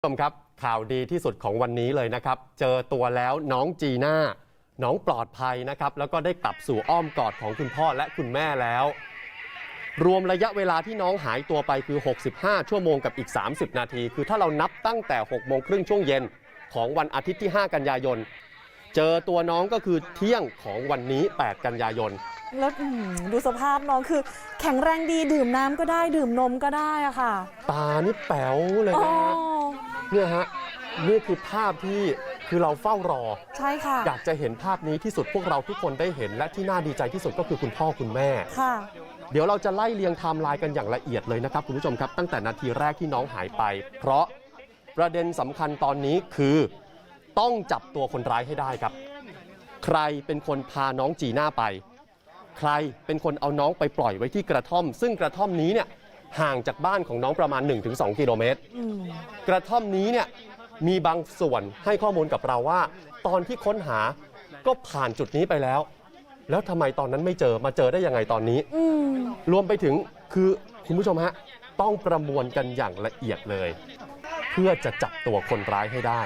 ผู้ชมครับข่าวดีที่สุดของวันนี้เลยนะครับ เจอตัวแล้วน้องจีน่าน้องปลอดภัยนะครับ แล้วก็ได้กลับสู่อ้อมกอดของคุณพ่อและคุณแม่แล้ว รวมระยะเวลาที่น้องหายตัวไปคือ 65 ชั่วโมงกับอีก 30 นาที คือถ้าเรานับตั้งแต่6โมงครึ่งช่วงเย็นของวันอาทิตย์ที่ 5 กันยายน เจอตัวน้องก็คือเที่ยงของวันนี้ 8 กันยายนแล้วอื้อหือดูสภาพน้องคือแข็งแรงดีดื่มน้ำก็ได้ดื่มนมก็ได้อะค่ะ ตานี่แป๋วเลยอ๋อนะฮะ เนี่ยฮะนี่คือภาพที่คือเราเฝ้ารอ ใช่ค่ะ อยากจะเห็นภาพนี้ที่สุดพวกเราทุกคนได้เห็น และที่น่าดีใจที่สุดก็คือคุณพ่อคุณแม่ค่ะ เดี๋ยวเราจะไล่เรียงไทม์ไลน์กันอย่างละเอียดเลยนะครับคุณผู้ชมครับ ตั้งแต่นาทีแรกที่น้องหายไป เพราะประเด็นสำคัญตอนนี้คือต้องจับตัวคนร้ายให้ได้ครับ ใครเป็นคนพาน้องจีน่าไป ใครเป็นคนเอาน้องไปปล่อยไว้ที่กระท่อม ซึ่งกระท่อมนี้เนี่ย ห่างจากบ้านของน้องประมาณ 1-2 กิโลเมตรอืมกระท่อมนี้เนี่ยมีบางส่วนให้ข้อมูลกับเราว่า ตอนที่ค้นหาก็ผ่านจุดนี้ไปแล้ว แล้วทำไมตอนนั้นไม่เจอมาเจอได้ยังไงตอนนี้อืมรวมไปถึงคือคุณผู้ชมฮะต้องประมวลกันอย่างละเอียดเลย เพื่อจะจับตัวคนร้ายให้ได้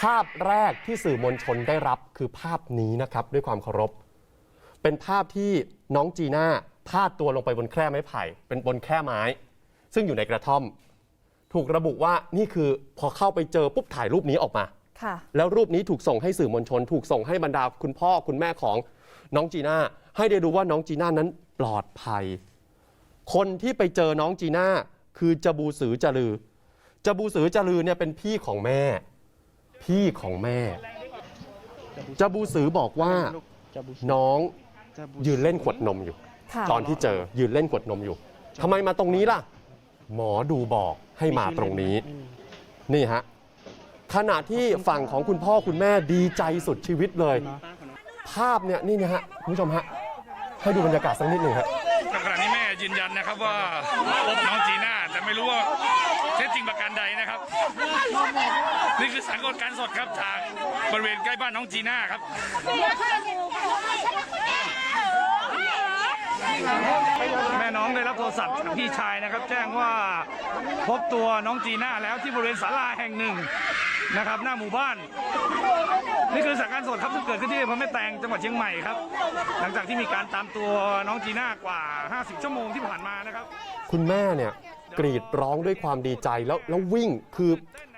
ภาพแรกที่สื่อมวลชนได้รับคือภาพนี้นะครับด้วยความเคารพ เป็นภาพที่น้องจีน่า พาดตัวลงไปบนแคร่ไม้ไผ่ เป็นบนแคร่ไม้ ซึ่งอยู่ในกระท่อม ถูกระบุว่านี่คือพอเข้าไปเจอปุ๊บถ่ายรูปนี้ออกมา ค่ะ แล้วรูปนี้ถูกส่งให้สื่อมวลชน ถูกส่งให้บรรดาคุณพ่อคุณแม่ของน้องจีน่าให้ได้รู้ว่าน้องจีน่านั้นปลอดภัย คนที่ไปเจอน้องจีน่าคือจบูสือจลือ จบูสือจลือเนี่ยเป็นพี่ของแม่ พี่ของแม่ จบูสือบอกว่าน้องยืนเล่นขวดนมอยู่ค่ะ ตอนที่เจอยืนเล่นขวดนมอยู่ทำไมมาตรงนี้ล่ะ หมอดูบอกให้มาตรงนี้ นี่ฮะขณะที่ฝั่งของคุณพ่อคุณแม่ดีใจสุดชีวิตเลย ภาพเนี่ยนี่นะฮะคุณผู้ชมฮะให้ดูบรรยากาศสักนิดหนึ่งฮะขณะนี้แม่ยืนยันนะครับว่าพบน้องจีน่าแต่ไม่รู้ว่าเท็จจริงประการใดนะครับ นี่คือสังกตการณ์สดครับจากบริเวณใกล้บ้านน้องจีน่าครับ แม่น้ องได้รับโทรศัพท์จากพี่ชายนะครับ แจ้งว่าพบตัวน้องจีน่าแล้วที่บริเวณศาลาแห่งหนึ่งนะครับ หน้าหมู่บ้าน นี่คือสถานการณ์สดครับซึ่งเกิดขึ้นที่อำเภอแม่แตงจังหวัดเชียงใหม่ครับ หลังจากที่มีการตามตัวน้องจีน่ากว่า 50 ชั่วโมงที่ผ่านมานะครับ คุณแม่เนี่ยกรีดร้องด้วยความดีใจแล้วแล้ววิ่งคือ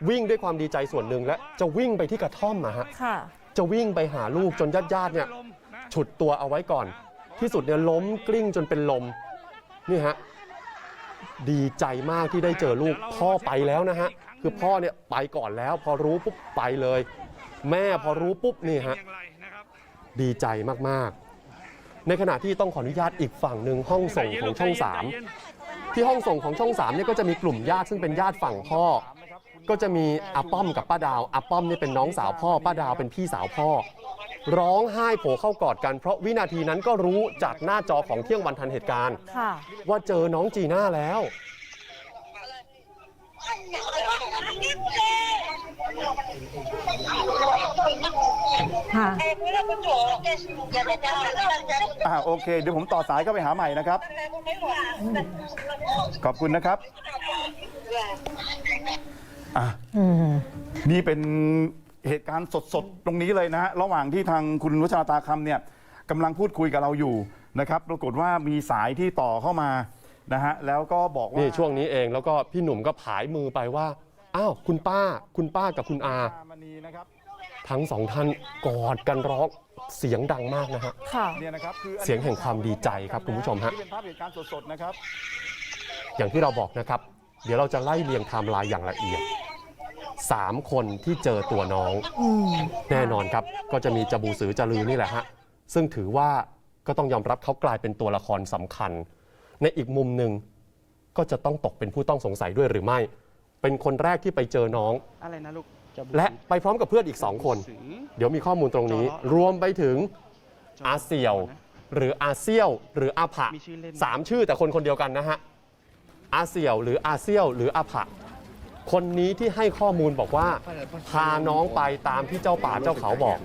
วิ่งด้วยความดีใจส่วนหนึ่งและจะวิ่งไปที่กระท่อมอะฮะค่ะ จะวิ่งไปหาลูกจนญาติญาติๆเนี่ยฉุดตัวเอาไว้ก่อน ที่สุดเนี่ยล้มกลิ้งจนเป็นลม นี่ฮะดีใจมากที่ได้เจอลูกพ่อไปแล้วนะฮะคือพ่อเนี่ยไปก่อนแล้ว พอรู้ปุ๊บไปเลย แม่พอรู้ปุ๊บนี่ฮะอย่างไรนะครับดีใจมากๆ ในขณะที่ต้องขออนุญาตอีกฝั่งหนึ่งห้องส่งของช่อง3ที่ห้องส่งของช่อง3เนี่ยก็จะมีกลุ่มญาติซึ่งเป็นญาติฝั่งพ่อ ก็จะมีอาป้อมกับป้าดาวอาป้อมเนี่ยเป็นน้องสาวพ่อป้าดาวเป็นพี่สาวพ่อ ร้องไห้โผเข้ากอดกัน เพราะวินาทีนั้นก็รู้จากหน้าจอของเที่ยงวันทันเหตุการณ์ ค่ะว่าเจอน้องจีน่าแล้ว ค่ะ อ่าโอเค เดี๋ยวผมต่อสายเข้าไปหาใหม่นะครับ ขอบคุณนะครับอะอืม นี่เป็น เหตุการณ์สดๆ ตรงนี้เลยนะฮะระหว่างที่ทางคุณวัชราตาคำเนี่ยกำลังพูดคุยกับเราอยู่นะครับปรากฏว่ามีสายที่ต่อเข้ามานะฮะแล้วก็บอกว่านี่นี่ช่วงนี้เองแล้วก็พี่หนุ่มก็ผายมือไปว่าอ้าวคุณป้า คุณป้ากับคุณอา มณีนะครับทั้งสองท่านกอดกันร้องเสียงดังมากนะฮะ ค่ะ เนี่ยนะครับคืออันนี้เสียงแห่งความดีใจครับคุณผู้ชมฮะ นี่เป็นภาพเหตุการณ์สดๆนะครับ อย่างที่เราบอกนะครับ เดี๋ยวเราจะไล่เรียงไทม์ไลน์อย่างละเอียด 3 คนที่เจอตัวน้องอืมแน่นอนครับ ก็จะมีจบูสือจลือนี่แหละฮะ ซึ่งถือว่าก็ต้องยอมรับเขากลายเป็นตัวละครสำคัญ ในอีกมุมหนึ่งก็จะต้องตกเป็นผู้ต้องสงสัยด้วยหรือไม่ เป็นคนแรกที่ไปเจอน้อง อะไรนะลูกจะบุและไปพร้อมกับเพื่อนอีก2คนสือเดี๋ยวมีข้อมูลตรงนี้ รวมไปถึงอาเซียว หรืออาเซียว หรืออาผะมีชื่อเล่นสามชื่อแต่คนคนเดียวกันนะฮะอาเซียว หรืออาเซียว หรืออาผะ คนนี้ที่ให้ข้อมูลบอกว่า พาน้องไปตามที่เจ้าป่าเจ้าเขาบอก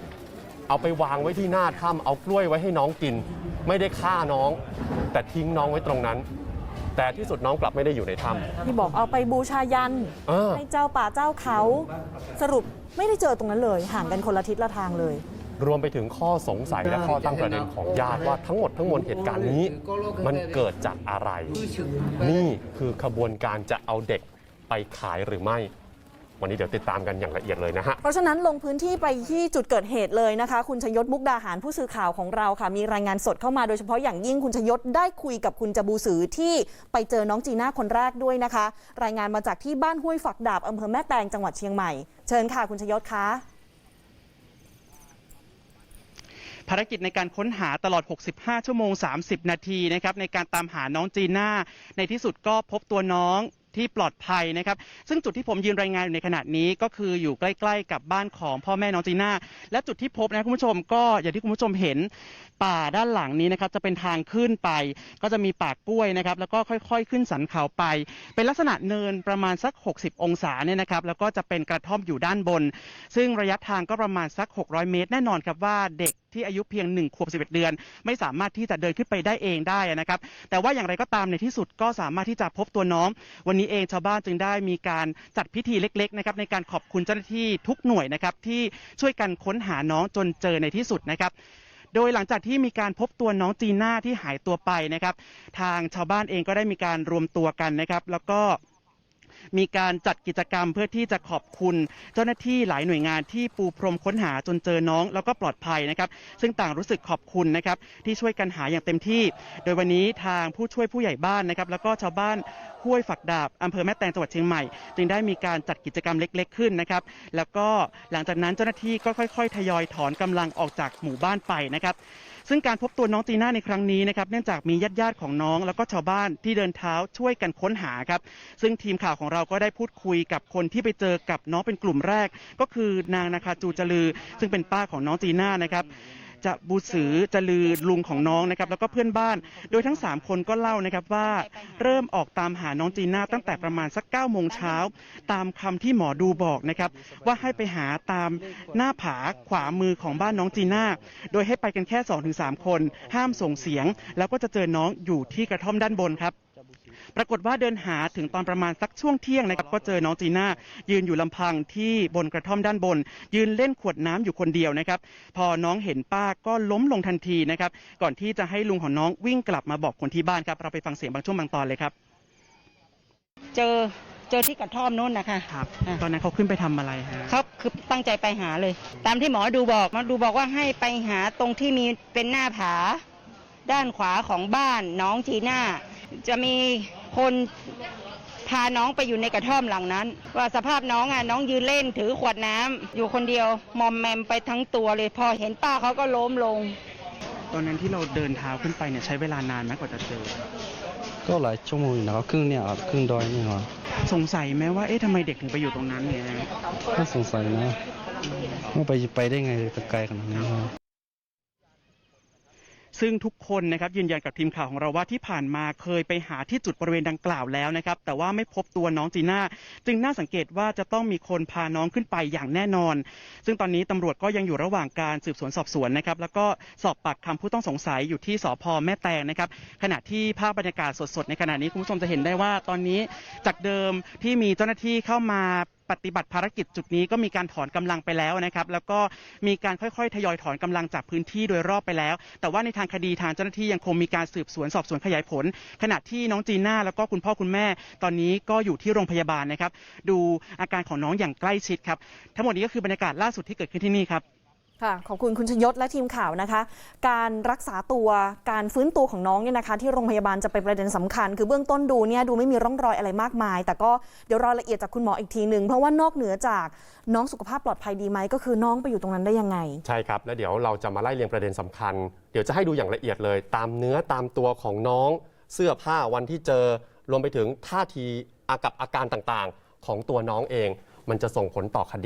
เอาไปวางไว้ที่หน้าถ้ำเอากล้วยไว้ให้น้องกิน ไม่ได้ฆ่าน้อง แต่ทิ้งน้องไว้ตรงนั้น แต่ที่สุดน้องกลับไม่ได้อยู่ในถ้ที่บอกเอาไปบูชายันำเออ ให้เจ้าป่าเจ้าเขา สรุปไม่ได้เจอตรงนั้นเลย ห่างกันคนละทิศละทางเลย รวมไปถึงข้อสงสัยและข้อตั้งประเด็นของญาติว่าทั้งหมดทั้งมวลเหตุการณ์นี้ มันเกิดจากอะไร นี่คือขบวนการจะเอาเด็ก ไปขายหรือไม่ วันนี้เดี๋ยวติดตามกันอย่างละเอียดเลยนะฮะ เพราะฉะนั้นลงพื้นที่ไปที่จุดเกิดเหตุเลยนะคะ คุณชยศมุกดาหารผู้สื่อข่าวของเราค่ะ มีรายงานสดเข้ามาโดยเฉพาะอย่างยิ่งคุณชยศได้คุยกับคุณจบูสือที่ไปเจอน้องจีน่าคนแรกด้วยนะคะ รายงานมาจากที่บ้านห้วยฝักดาบอำเภอแม่แตงจังหวัดเชียงใหม่เชิญค่ะคุณชยศคะภารกิจในการค้นหาตลอด 65 ชั่วโมง 30 นาทีนะครับในการตามหาน้องจีน่า ในที่สุดก็พบตัวน้อง ที่ปลอดภัยนะครับซึ่งจุดที่ผมยืนรายงานอยู่ในขณะนี้ก็คืออยู่ใกล้ๆกับบ้านของพ่อแม่น้องจีน่าและจุดที่พบนะคุณผู้ชมก็อย่างที่คุณผู้ชมเห็นป่าด้านหลังนี้นะครับจะเป็นทางขึ้นไป ก็จะมีป่ากล้วยนะครับแล้วก็ค่อย ๆ ขึ้นสันเขาไป เป็นลักษณะเนินประมาณสัก 60 องศาเนี่ยนะครับแล้วก็จะเป็นกระท่อมอยู่ด้านบน ซึ่งระยะทางก็ประมาณสัก 600 เมตร แน่นอนครับว่าเด็ก ที่อายุเพียง1ขวบ11 เดือน ไม่สามารถที่จะเดินขึ้นไปได้เองได้นะครับ แต่ว่าอย่างไรก็ตามในที่สุดก็สามารถที่จะพบตัวน้อง วันนี้เองชาวบ้านจึงได้มีการจัดพิธีเล็กๆนะครับในการขอบคุณเจ้าหน้าที่ทุกหน่วยนะครับที่ช่วยกันค้นหาน้องจนเจอในที่สุดนะครับโดยหลังจากที่มีการพบตัวน้องจีน่าที่หายตัวไปนะครับ ทางชาวบ้านเองก็ได้มีการรวมตัวกันนะครับ แล้วก็ มีการจัดกิจกรรมเพื่อที่จะขอบคุณเจ้าหน้าที่หลายหน่วยงานที่ปูพรมค้นหาจนเจอน้องแล้วก็ปลอดภัยนะครับ ซึ่งต่างรู้สึกขอบคุณนะครับที่ช่วยกันหาอย่างเต็มที่ โดยวันนี้ทางผู้ช่วยผู้ใหญ่บ้านนะครับ แล้วก็ชาวบ้านห้วยฝักดาบอำเภอแม่แตงจังหวัดเชียงใหม่ จึงได้มีการจัดกิจกรรมเล็ก ๆ ขึ้นนะครับ แล้วก็หลังจากนั้นเจ้าหน้าที่ก็ค่อย ๆ ทยอยถอนกำลังออกจากหมู่บ้านไปนะครับซึ่งการพบตัวน้องจีน่าในครั้งนี้นะครับเนื่องจากมีญาติญาติๆของน้อง แล้วก็ชาวบ้านที่เดินเท้าช่วยกันค้นหาครับซึ่งทีมข่าวของเราเราก็ได้พูดคุยกับคนที่ไปเจอกับน้องเป็นกลุ่มแรก ก็คือนางนาคาจูจลือ ซึ่งเป็นป้าของน้องจีน่านะครับจะบูสือจะลือลุงของน้องนะครับแล้วก็เพื่อนบ้าน โดยทั้ง 3 คนก็เล่านะครับว่าเริ่มออกตามหาน้องจีน่าตั้งแต่ประมาณสัก9โมงเช้าตามคำที่หมอดูบอกนะครับว่าให้ไปหาตามหน้าผาขวามือของบ้านน้องจีน่าโดยให้ไปกันแค่ 2-3 คน ห้ามส่งเสียง แล้วก็จะเจอน้องอยู่ที่กระท่อมด้านบนครับ ปรากฏว่าเดินหาถึงตอนประมาณสักช่วงเที่ยงนะครับก็เจอน้องจีน่ายืนอยู่ลำพังที่บนกระท่อมด้านบน ยืนเล่นขวดน้ำอยู่คนเดียวนะครับ พอน้องเห็นป้าก็ล้มลงทันทีนะครับ ก่อนที่จะให้ลุงของน้องวิ่งกลับมาบอกคนที่บ้านครับ เราไปฟังเสียงบางช่วงบางตอนเลยครับ เจอเจอที่กระท่อมนู้นนะคะครับอะตอนนั้นเขาขึ้นไปทำอะไรฮะเขาคือตั้งใจไปหาเลย ตามที่หมอดูบอกหมอดูบอกว่าให้ไปหาตรงที่มีเป็นหน้าผา ด้านขวาของบ้านน้องจีน่า จะมีคนพาน้องไปอยู่ในกระท่อมหลังนั้น ว่าสภาพน้องอะน้องยืนเล่นถือขวดน้ำอยู่คนเดียวมอมแมมไปทั้งตัวเลย พอเห็นป้าเขาก็ล้มลง ตอนนั้นที่เราเดินเท้าขึ้นไปเนี่ยใช้เวลานานไหมกว่าจะเจอ ก็หลายชั่วโมงอยู่นะครับครึ่งเนี่ยครับครึ่งดอยนี่ครับสงสัยไหมว่าเอ๊ะทำไมเด็กถึงไปอยู่ตรงนั้นเนี่ยก็สงสัยนะว่าไปไปได้ไงไปไกลขนาดนี้ครับ ซึ่งทุกคนนะครับยืนยันกับทีมข่าวของเราว่าที่ผ่านมาเคยไปหาที่จุดบริเวณดังกล่าวแล้วนะครับแต่ว่าไม่พบตัวน้องจีน่าจึงน่าสังเกตว่าจะต้องมีคนพาน้องขึ้นไปอย่างแน่นอน ซึ่งตอนนี้ตำรวจก็ยังอยู่ระหว่างการสืบสวนสอบสวนนะครับแล้วก็สอบปากคำผู้ต้องสงสัยอยู่ที่สพแม่แตงนะครับขณะที่ภาพบรรยากาศสดๆในขณะนี้คุณผู้ชมจะเห็นได้ว่าตอนนี้จากเดิมที่มีเจ้าหน้าที่เข้ามา ปฏิบัติภารกิจจุดนี้ก็มีการถอนกำลังไปแล้วนะครับแล้วก็มีการค่อยๆทยอยถอนกำลังจากพื้นที่โดยรอบไปแล้ว แต่ว่าในทางคดีทางเจ้าหน้าที่ยังคงมีการสืบสวนสอบสวนขยายผล ขณะที่น้องจีน่าแล้วก็คุณพ่อคุณแม่ ตอนนี้ก็อยู่ที่โรงพยาบาลนะครับ ดูอาการของน้องอย่างใกล้ชิดครับ ทั้งหมดนี้ก็คือบรรยากาศล่าสุดที่เกิดขึ้นที่นี่ครับ ค่ะขอบคุณคุณชยศและทีมข่าวนะคะ การรักษาตัวการฟื้นตัวของน้องเนี่ยนะคะ ที่โรงพยาบาลจะเป็นประเด็นสำคัญ คือเบื้องต้นดูเนี่ยดูไม่มีร่องรอยอะไรมากมาย แต่ก็เดี๋ยวรายละเอียดจากคุณหมออีกทีหนึ่งเพราะว่านอกเหนือจากน้องสุขภาพปลอดภัยดีไหมก็คือน้องไปอยู่ตรงนั้นได้ยังไง ใช่ครับ แล้วเดี๋ยวเราจะมาไล่เรียงประเด็นสำคัญ เดี๋ยวจะให้ดูอย่างละเอียดเลย ตามเนื้อตามตัวของน้อง เสื้อผ้าวันที่เจอรวมไปถึงท่าทีอากับอาการต่างๆ ของตัวน้องเอง มันจะส่งผลต่อคดี